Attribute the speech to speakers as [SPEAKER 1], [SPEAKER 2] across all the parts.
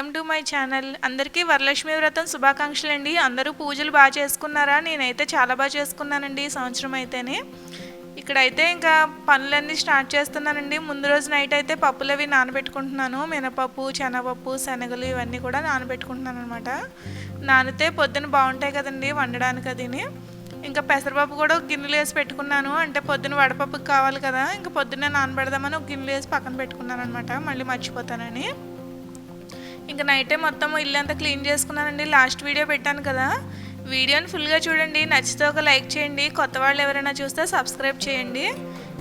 [SPEAKER 1] Welcome to my channel. అందరికీ వరలక్ష్మి వ్రతం శుభాకాంక్షలు అండి అందరూ పూజలు బాగా చేసుకున్నారా? నేనైతే చాలా బాగా చేసుకున్నానండి ఈ సంవత్సరం అయితేనే. ఇక్కడైతే ఇంకా పనులన్నీ స్టార్ట్ చేస్తున్నానండి. ముందు రోజు నైట్ అయితే పప్పులు అవి నానబెట్టుకుంటున్నాను. మినపప్పు శనగపప్పు శనగలు ఇవన్నీ కూడా నానబెట్టుకుంటున్నాను అనమాట నానితే పొద్దున బాగుంటాయి కదండి వండడానికి అదిని. ఇంకా పెసరపప్పు కూడా ఒక గిన్నెలు వేసి పెట్టుకున్నాను. అంటే పొద్దున వడపప్పుకి కావాలి కదా. ఇంకా పొద్దున్నే నానబెడదామని ఒక గిన్నెలు వేసి పక్కన పెట్టుకున్నాను అనమాట మళ్ళీ మర్చిపోతానని. ఇంకా నైటే మొత్తం ఇల్లు అంతా క్లీన్ చేసుకున్నానండి. లాస్ట్ వీడియో పెట్టాను కదా. వీడియోని ఫుల్గా చూడండి. నచ్చితే ఒక లైక్ చేయండి. కొత్త వాళ్ళు ఎవరైనా చూస్తే సబ్స్క్రైబ్ చేయండి.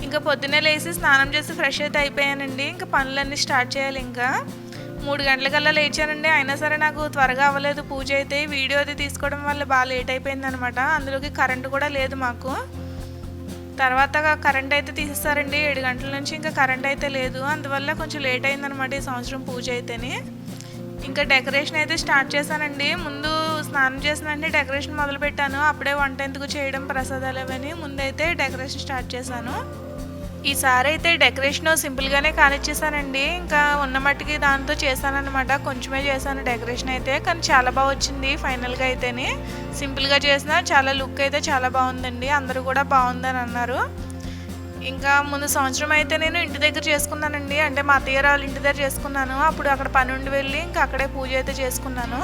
[SPEAKER 1] ఇంకా పొద్దున్నే లేచి స్నానం చేసి ఫ్రెష్ అయితే అయిపోయానండి. ఇంకా పనులన్నీ స్టార్ట్ చేయాలి ఇంకా. మూడు గంటలకల్లా లేచానండి. అయినా సరే నాకు త్వరగా అవ్వలేదు పూజ అయితే. వీడియో అది తీసుకోవడం వల్ల బాగా లేట్ అయిపోయింది అనమాట అందులోకి కరెంటు కూడా లేదు మాకు. తర్వాత కరెంట్ అయితే తీసేస్తారండి. ఏడు గంటల నుంచి ఇంకా కరెంట్ అయితే లేదు. అందువల్ల కొంచెం లేట్ అయిందనమాట ఈ సంవత్సరం పూజ అయితేనే. ఇంకా డెకరేషన్ అయితే స్టార్ట్ చేశానండి. ముందు స్నానం చేసిన వెంటనే డెకరేషన్ మొదలు పెట్టాను అప్పుడే వంట ఎందుకు చేయడం ప్రసాదాలు అవని ముందైతే డెకరేషన్ స్టార్ట్ చేశాను. ఈసారి అయితే డెకరేషన్ సింపుల్గానే కానిచ్చేసానండి ఇంకా ఉన్న మట్టికి దాంతో చేశానన్నమాట. కొంచెమే చేశాను డెకరేషన్ అయితే. కానీ చాలా బాగా వచ్చింది ఫైనల్గా అయితేనే. సింపుల్గా చేసిన చాలా లుక్ అయితే చాలా బాగుందండి. అందరూ కూడా బాగుందని అన్నారు. ఇంకా ముందు సంవత్సరం అయితే నేను ఇంటి దగ్గర చేసుకున్నానండి. అంటే మా అత్తయ్యరాలు వాళ్ళ ఇంటి దగ్గర చేసుకున్నాను. అప్పుడు అక్కడ పని ఉండి వెళ్ళి ఇంకా అక్కడే పూజ అయితే చేసుకున్నాను.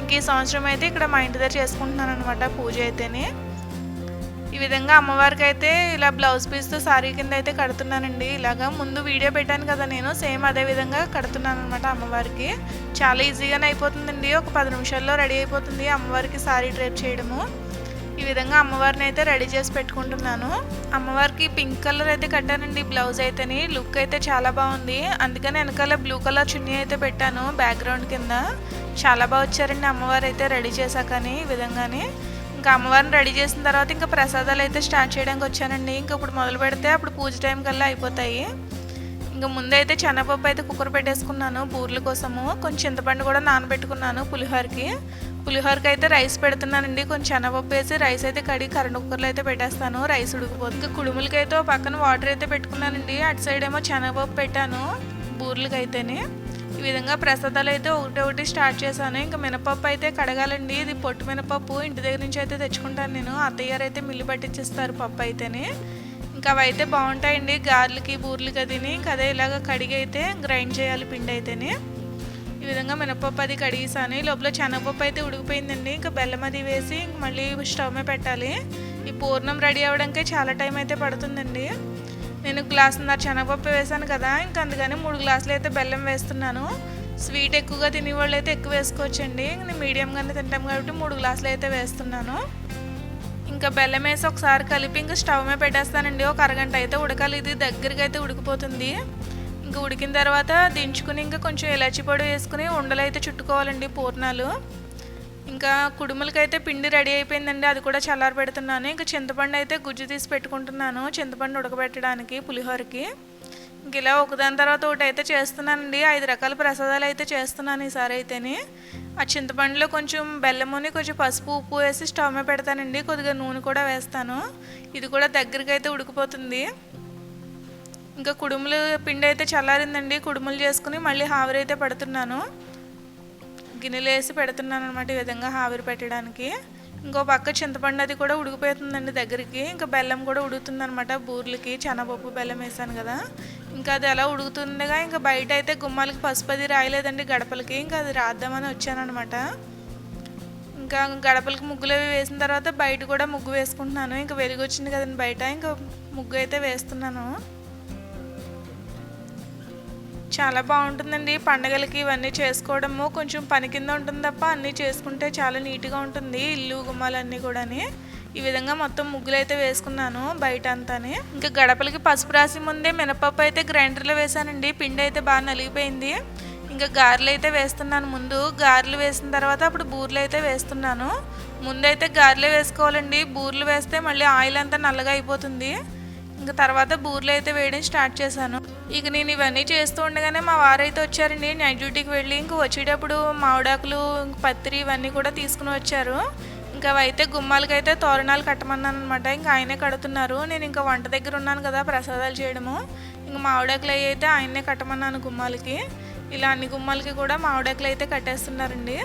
[SPEAKER 1] ఇంక ఈ సంవత్సరం అయితే ఇక్కడ మా ఇంటి దగ్గర చేసుకుంటున్నాను అనమాట పూజ అయితేనే. ఈ విధంగా అమ్మవారికి అయితే ఇలా బ్లౌజ్ పీస్తో సారీ కింద అయితే కడుతున్నానండి. ఇలాగా ముందు వీడియో పెట్టాను కదా నేను సేమ్ అదే విధంగా కడుతున్నాను అనమాట అమ్మవారికి. చాలా ఈజీగానే అయిపోతుందండి. ఒక పది నిమిషాల్లో రెడీ అయిపోతుంది అమ్మవారికి సారీ డ్రేప్ చేయడము. ఈ విధంగా అమ్మవారిని అయితే రెడీ చేసి పెట్టుకుంటున్నాను. అమ్మవారికి పింక్ కలర్ అయితే కట్టానండి బ్లౌజ్ అయితేని. లుక్ అయితే చాలా బాగుంది. అందుకని వెనకాల బ్లూ కలర్ చున్నీ అయితే పెట్టాను బ్యాక్గ్రౌండ్ కింద. చాలా బాగా వచ్చారండి అమ్మవారు అయితే రెడీ చేశాకని ఈ విధంగానే. ఇంకా అమ్మవారిని రెడీ చేసిన తర్వాత ఇంకా ప్రసాదాలు అయితే స్టార్ట్ చేయడానికి వచ్చానండి. ఇంకా ఇప్పుడు మొదలు పెడితే అప్పుడు పూజ టైం కల్లా అయిపోతాయి. ఇంకా ముందైతే శనగపప్పు అయితే కుక్కర్ పెట్టేసుకున్నాను. బూర్ల కోసము. కొంచెం చింతపండు కూడా నానబెట్టుకున్నాను పులిహోరకి. పులిహోరకి అయితే రైస్ పెడుతున్నానండి. కొంచెం శనగపప్పు వేసి రైస్ అయితే కడిగి కరెంట్ కుక్కర్లో అయితే పెట్టేస్తాను. రైస్ ఉడికిపోతుంది ఇంకా కుడుములకి అయితే పక్కన వాటర్ అయితే పెట్టుకున్నానండి. అటు సైడ్ ఏమో శనగపప్పు పెట్టాను బూర్లకి అయితేనే. ఈ విధంగా ప్రసాదాలు అయితే ఒకటి ఒకటి స్టార్ట్ చేశాను. ఇంకా మినపప్పు అయితే కడగాలండి. ఇది పొట్టు మినపప్పు. ఇంటి దగ్గర నుంచి అయితే తెచ్చుకుంటాను నేను. అత్తయ్య గారు అయితే మిల్లు పట్టించేస్తారు పప్పు అయితేనే. ఇంకా అవి అయితే బాగుంటాయండి. గార్లకి బూర్లకి అదిని. ఇంకా అదే ఇలాగ కడిగి అయితే గ్రైండ్ చేయాలి పిండి అయితేనే ఈ విధంగా మినపప్పు అది కడిగేసాను. ఈ లోపల శనగపప్పు అయితే ఉడికిపోయిందండి. ఇంకా బెల్లం అది వేసి ఇంక మళ్ళీ స్టవ్ మీద పెట్టాలి. ఈ పూర్ణం రెడీ అవ్వడానికే చాలా టైం అయితే పడుతుందండి. నేను గ్లాసున్నర శనగపప్పు వేసాను కదా. ఇంకా అందుకని మూడు గ్లాసులు అయితే బెల్లం వేస్తున్నాను. స్వీట్ ఎక్కువగా తినేవాళ్ళు అయితే ఎక్కువ వేసుకోవచ్చండి. నేను మీడియంగానే తింటాం కాబట్టి మూడు గ్లాసులు అయితే వేస్తున్నాను. ఇంకా బెల్లం వేసి ఒకసారి కలిపి ఇంకా స్టవ్ మీద పెట్టేస్తానండి. ఒక అరగంట అయితే ఉడకాలి. ఇది దగ్గరికి అయితే ఉడికిపోతుంది. ఇంకా ఉడికిన తర్వాత దించుకుని ఇంకా కొంచెం ఇలాచి పొడి వేసుకుని ఉండలు అయితే చుట్టుకోవాలండి పూర్ణాలు. ఇంకా కుడుములకైతే పిండి రెడీ అయిపోయిందండి. అది కూడా చల్లారి పెడుతున్నాను ఇంకా చింతపండు అయితే గుజ్జు తీసి పెట్టుకుంటున్నాను. చింతపండు ఉడకబెట్టడానికి పులిహోరకి. ఇంక ఇలా ఒకదాని తర్వాత ఒకటి అయితే చేస్తున్నానండి. ఐదు రకాల ప్రసాదాలు అయితే చేస్తున్నాను ఈసారి అయితేనే. ఆ చింతపండులో కొంచెం బెల్లముని కొంచెం పసుపు ఉప్పు వేసి స్టవ్ మీద పెడతానండి. కొద్దిగా నూనె కూడా వేస్తాను. ఇది కూడా దగ్గరికి అయితే ఉడికిపోతుంది. ఇంకా కుడుములు పిండి అయితే చల్లారిందండి. కుడుములు చేసుకుని మళ్ళీ ఆవిరి అయితే పెడుతున్నాను. గిన్నెలు వేసి పెడుతున్నాను అనమాట ఈ విధంగా ఆవిరి పెట్టడానికి. ఇంకో పక్క చింతపండు అది కూడా ఉడికిపోతుందండి దగ్గరికి. ఇంకా బెల్లం కూడా ఉడుకుతుంది అనమాట బూర్లకి. చెనపప్పు బెల్లం వేసాను కదా. ఇంకా అది అలా ఉడుకుతుండగా ఇంకా బయట అయితే గుమ్మాలకి పసుపు అది రాయలేదండి గడపలకి. ఇంకా అది రాద్దామని వచ్చానమాట ఇంకా గడపలకి ముగ్గులు అవి వేసిన తర్వాత బయట కూడా ముగ్గు వేసుకుంటున్నాను. ఇంకా వెలుగు వచ్చింది కదండి బయట. ఇంకా ముగ్గు అయితే వేస్తున్నాను. చాలా బాగుంటుందండి. పండగలకి ఇవన్నీ చేసుకోవడము కొంచెం పని కింద ఉంటుంది తప్ప అన్నీ చేసుకుంటే చాలా నీట్గా ఉంటుంది. ఇల్లు గుమ్మాలన్నీ కూడాని. ఈ విధంగా మొత్తం ముగ్గులు అయితే వేసుకున్నాను బయట అంతానే. ఇంకా గడపలకి పసుపు రాసి ముందే మినపప్పు అయితే గ్రైండర్లో వేసానండి. పిండి అయితే బాగా నలిగిపోయింది. ఇంకా గారెలు అయితే వేస్తున్నాను ముందు. గారెలు వేసిన తర్వాత అప్పుడు బూరెలు అయితే వేస్తున్నాను. ముందైతే గారెలే వేసుకోవాలండి. బూరెలు వేస్తే మళ్ళీ ఆయిల్ అంతా నల్లగా అయిపోతుంది. ఇంకా తర్వాత బూర్లు అయితే వేయడం స్టార్ట్ చేశాను. ఇక నేను ఇవన్నీ చేస్తూ ఉండగానే మా వారైతే వచ్చారండి. నైట్ డ్యూటీకి వెళ్ళి ఇంక వచ్చేటప్పుడు మామిడాకులు ఇంక పత్రి ఇవన్నీ కూడా తీసుకుని వచ్చారు. ఇంకా అవైతే గుమ్మాలకి అయితే తోరణాలు కట్టమన్నాను అనమాట ఇంకా ఆయనే కడుతున్నారు. నేను ఇంకా వంట దగ్గర ఉన్నాను కదా ప్రసాదాలు చేయడము. ఇంకా మామిడాకులు అయితే ఆయనే కట్టమన్నాను గుమ్మాలకి. ఇలా అన్ని గుమ్మాలకి కూడా మామిడాకులు అయితే కట్టేస్తున్నారండి.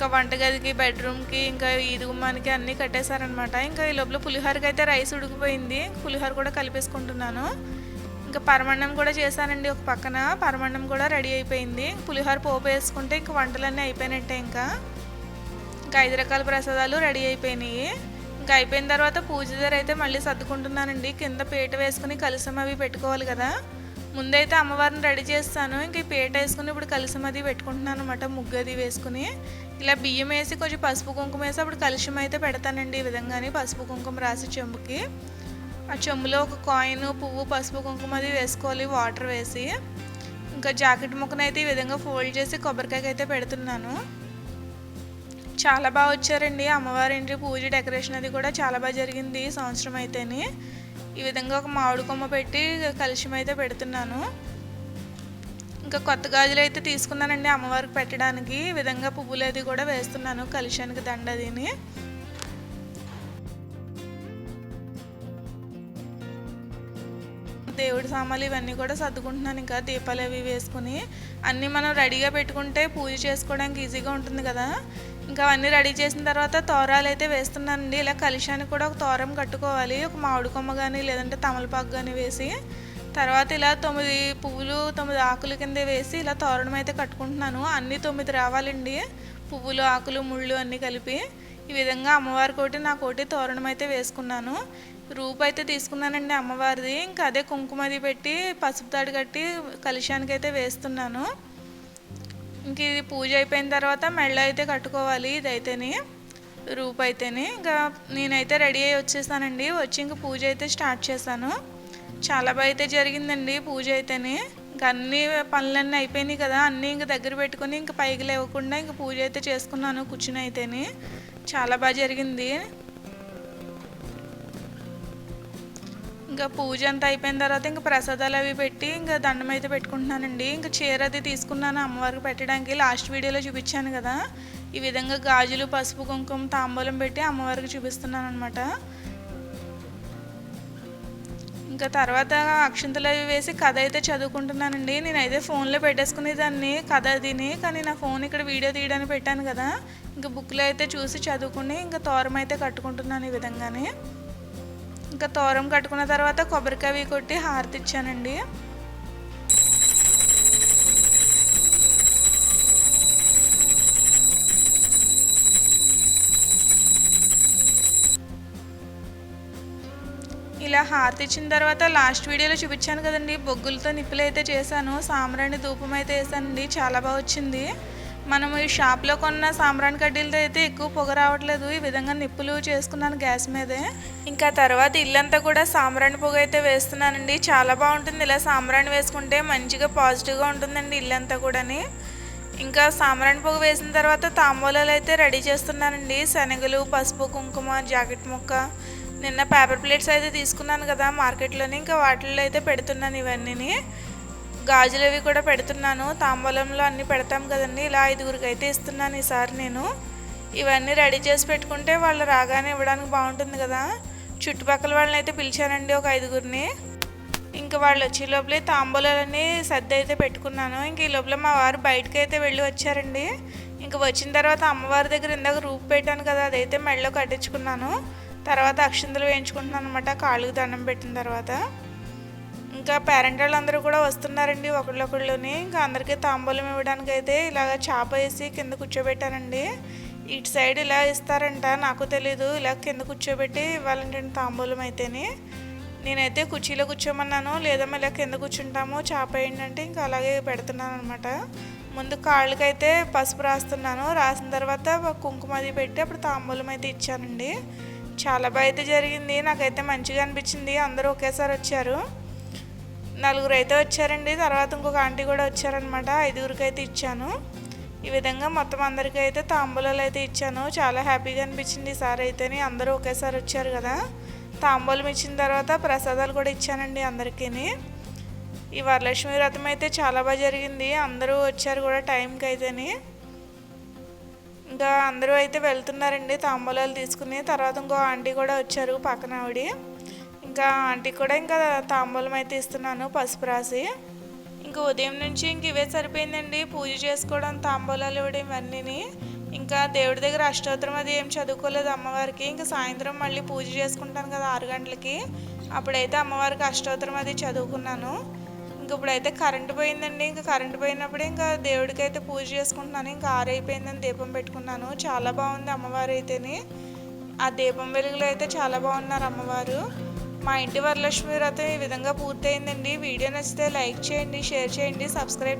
[SPEAKER 1] ఇంకా వంటగదికి బెడ్రూమ్కి ఇంకా ఈది గుమ్మానికి అన్నీ కట్టేశారనమాట ఇంకా ఈ లోపల పులిహోరకి అయితే రైస్ ఉడికిపోయింది. పులిహోర కూడా కలిపేసుకుంటున్నాను. ఇంకా పరమాన్నం కూడా చేశానండి ఒక పక్కన. పరమాన్నం కూడా రెడీ అయిపోయింది. పులిహోర పోపు వేసుకుంటే ఇంకా వంటలన్నీ అయిపోయినట్టే ఇంకా. ఇంకా ఐదు రకాల ప్రసాదాలు రెడీ అయిపోయినాయి. ఇంకా అయిపోయిన తర్వాత పూజ దగ్గర అయితే మళ్ళీ సర్దుకుంటున్నానండి. కింద పీట వేసుకుని కలిసం అవి పెట్టుకోవాలి కదా. ముందైతే అమ్మవారిని రెడీ చేస్తాను. ఇంక పేట వేసుకుని ఇప్పుడు కలిసం అది పెట్టుకుంటున్నాను అనమాట ముగ్గు అది వేసుకుని. ఇలా బియ్యం వేసి కొంచెం పసుపు కుంకుమ వేసి అప్పుడు కలిసం అయితే పెడతానండి ఈ విధంగానే పసుపు కుంకుమ రాసి చెంబుకి. ఆ చెంబులో ఒక కాయిన్ పువ్వు పసుపు కుంకుమ అది వేసుకోవాలి వాటర్ వేసి. ఇంకా జాకెట్ ముక్కనైతే ఈ విధంగా ఫోల్డ్ చేసి కొబ్బరికాయకి అయితే పెడుతున్నాను. చాలా బాగా వచ్చారండి అమ్మవారి ఇంటి పూజ డెకరేషన్ అది కూడా చాలా బాగా జరిగింది సంవత్సరం అయితేనే. ఈ విధంగా ఒక మామిడి కొమ్మ పెట్టి కలుషం అయితే పెడుతున్నాను. ఇంకా కొత్త గాజులు అయితే తీసుకున్నానండి అమ్మవారికి పెట్టడానికి. ఈ విధంగా పువ్వులు అది కూడా వేస్తున్నాను కలిశానికి దండదిని. దేవుడి సామాన్లు ఇవన్నీ కూడా సర్దుకుంటున్నాను ఇంకా దీపాలు అవి వేసుకుని. అన్నీ మనం రెడీగా పెట్టుకుంటే పూజ చేసుకోవడానికి ఈజీగా ఉంటుంది కదా. ఇంకా అవన్నీ రెడీ చేసిన తర్వాత తోరాలు అయితే వేస్తున్నానండి. ఇలా కలిశానికి కూడా ఒక తోరం కట్టుకోవాలి. ఒక మామిడి కొమ్మ కానీ లేదంటే తమలపాకు కానీ వేసి తర్వాత ఇలా తొమ్మిది పువ్వులు తొమ్మిది ఆకుల కింద వేసి ఇలా తోరణం అయితే కట్టుకుంటున్నాను. అన్నీ తొమ్మిది రావాలండి. పువ్వులు ఆకులు ముళ్ళు అన్నీ కలిపి ఈ విధంగా అమ్మవారి కోటి నా కోటి తోరణం అయితే వేసుకున్నాను. రూపు అయితే తీసుకున్నానండి అమ్మవారిది. ఇంకా అదే కుంకుమది పెట్టి పసుపు తాడు కట్టి కలుషానికి అయితే వేస్తున్నాను. ఇంక ఇది పూజ అయిపోయిన తర్వాత మెళ్ళ అయితే కట్టుకోవాలి ఇదైతేనే రూప్ అయితేనే. ఇంకా నేనైతే రెడీ అయ్యి వచ్చేసానండి. వచ్చి ఇంక పూజ అయితే స్టార్ట్ చేశాను. చాలా బాగా అయితే జరిగిందండి పూజ అయితేనే. ఇంక అన్ని పనులన్నీ అయిపోయినాయి కదా అన్నీ ఇంక దగ్గర పెట్టుకొని ఇంక పైకి లేవకుండా ఇంక పూజ అయితే చేసుకున్నాను కూర్చుని అయితేనే. చాలా బాగా జరిగింది. ఇంకా పూజ అంతా అయిపోయిన తర్వాత ఇంకా ప్రసాదాలు అవి పెట్టి ఇంకా దండం అయితే పెట్టుకుంటున్నానండి. ఇంకా చీర అది తీసుకున్నాను అమ్మవారికి పెట్టడానికి. లాస్ట్ వీడియోలో చూపించాను కదా. ఈ విధంగా గాజులు పసుపు కుంకుమ తాంబూలం పెట్టి అమ్మవారికి చూపిస్తున్నాను అనమాట ఇంకా తర్వాత అక్షంతలు అవి వేసి కథ అయితే చదువుకుంటున్నానండి. నేనైతే ఫోన్లో పెట్టేసుకునేదాన్ని కథ అదిని. కానీ నా ఫోన్ ఇక్కడ వీడియో తీయడానికి పెట్టాను కదా. ఇంకా బుక్లో అయితే చూసి చదువుకుని ఇంకా తోరం అయితే కట్టుకుంటున్నాను ఈ విధంగానే. ఇంకా తోరం కట్టుకున్న తర్వాత కొబ్బరికాయ కొట్టి హారతి ఇచ్చానండి. ఇలా హారతి ఇచ్చిన తర్వాత లాస్ట్ వీడియోలో చూపించాను కదండి బొగ్గులతో నిప్పులు అయితే చేశాను సాంబ్రాణి ధూపం అయితే వేసానండి చాలా బాగా వచ్చింది. మనము ఈ షాప్లో కొన్న సాంబ్రాణి కడ్డీలతో అయితే ఎక్కువ పొగ రావట్లేదు. ఈ విధంగా నిప్పులు చేసుకున్నాను గ్యాస్ మీదే. ఇంకా తర్వాత ఇల్లంతా కూడా సాంబ్రాణి పొగ అయితే వేస్తున్నానండి. చాలా బాగుంటుంది. ఇలా సాంబ్రాణి వేసుకుంటే మంచిగా పాజిటివ్గా ఉంటుందండి ఇల్లంతా కూడాని. ఇంకా సాంబ్రాణి పొగ వేసిన తర్వాత తాంబూలాలు అయితే రెడీ చేస్తున్నానండి. శనగలు పసుపు కుంకుమ జాకెట్ ముక్క. నిన్న పేపర్ ప్లేట్స్ అయితే తీసుకున్నాను కదా మార్కెట్లోని. ఇంకా వాటిల్లో అయితే పెడుతున్నాను ఇవన్నీ గాజులు అవి కూడా పెడుతున్నాను. తాంబూలంలో అన్నీ పెడతాం కదండి. ఇలా ఐదుగురికి అయితే ఇస్తున్నాను ఈసారి నేను. ఇవన్నీ రెడీ చేసి పెట్టుకుంటే వాళ్ళు రాగానే ఇవ్వడానికి బాగుంటుంది కదా. చుట్టుపక్కల వాళ్ళని అయితే పిలిచానండి ఒక ఐదుగురిని. ఇంకా వాళ్ళు వచ్చే లోపలే తాంబూలాలన్నీ సర్ది అయితే పెట్టుకున్నాను. ఇంక ఈ లోపల మా వారు బయటకు అయితే వెళ్ళి వచ్చారండి. ఇంకా వచ్చిన తర్వాత అమ్మవారి దగ్గర ఇందాక రూపు పెట్టాను కదా అదైతే మెడలో కట్టించుకున్నాను. తర్వాత అక్షంతలు వేయించుకుంటున్నాను అనమాట కాళ్ళకు దండం పెట్టిన తర్వాత. ఇంకా పేరెంట్ వాళ్ళందరూ కూడా వస్తున్నారండి ఒకళ్ళొకళ్ళుని. ఇంకా అందరికీ తాంబూలం ఇవ్వడానికి అయితే ఇలాగ చేప వేసి కింద కూర్చోబెట్టానండి. ఇటు సైడ్ ఇలా ఇస్తారంట నాకు తెలీదు. ఇలా కింద కూర్చోబెట్టి ఇవ్వాలంటే తాంబూలం అయితేనే. నేనైతే కుర్చీలో కూర్చోమన్నాను లేదా ఇలా కింద కూర్చుంటాము చాప ఏంటంటే ఇంకా అలాగే పెడుతున్నాను అనమాట ముందు కాళ్ళకైతే పసుపు రాస్తున్నాను రాసిన తర్వాత కుంకుమ అది పెట్టి అప్పుడు తాంబూలం అయితే ఇచ్చానండి. చాలా బాగా అయితే జరిగింది నాకైతే మంచిగా అనిపించింది అందరూ ఒకేసారి వచ్చారు. నలుగురు అయితే వచ్చారండి. తర్వాత ఇంకొక ఆంటీ కూడా వచ్చారనమాట ఐదుగురికి అయితే ఇచ్చాను. ఈ విధంగా మొత్తం అందరికీ అయితే తాంబూలాలు అయితే ఇచ్చాను. చాలా హ్యాపీగా అనిపించింది ఈసారి అయితేనే. అందరూ ఒకేసారి వచ్చారు కదా. తాంబూలం ఇచ్చిన తర్వాత ప్రసాదాలు కూడా ఇచ్చానండి అందరికీ ఈ వరలక్ష్మి వ్రతం అయితే చాలా బాగా జరిగింది. అందరూ వచ్చారు కూడా టైంకి అయితేని. ఇంకా అందరూ అయితే వెళ్తున్నారండి తాంబూలాలు తీసుకుని. తర్వాత ఇంకో ఆంటీ కూడా వచ్చారు పక్కన ఆవిడ. ఇంకా ఆంటీ కూడా ఇంకా తాంబూలం అయితే ఇస్తున్నాను పసుపు రాసి. ఇంకా ఉదయం నుంచి ఇంక ఇవే సరిపోయిందండి. పూజ చేసుకోవడం తాంబూలాలు ఇవ్వడం ఇవన్నీని. ఇంకా దేవుడి దగ్గర అష్టోత్తరం అది ఏం చదువుకోలేదు అమ్మవారికి. ఇంకా సాయంత్రం మళ్ళీ పూజ చేసుకుంటాను కదా ఆరు గంటలకి. అప్పుడైతే అమ్మవారికి అష్టోత్తరం అది చదువుకున్నాను. ఇంక ఇప్పుడైతే కరెంట్ పోయిందండి. ఇంకా కరెంట్ పోయినప్పుడు ఇంకా దేవుడికి అయితే పూజ చేసుకుంటున్నాను. ఇంకా ఆరైపోయిందని దీపం పెట్టుకున్నాను. చాలా బాగుంది అమ్మవారు అయితేని. ఆ దీపం వెలుగులో అయితే చాలా బాగున్నారు అమ్మవారు. మా ఇంటి వరలక్ష్మి వ్రతం ఈ విధంగా పూర్తయిందండి. వీడియో నచ్చితే లైక్ చేయండి షేర్ చేయండి సబ్స్క్రైబ్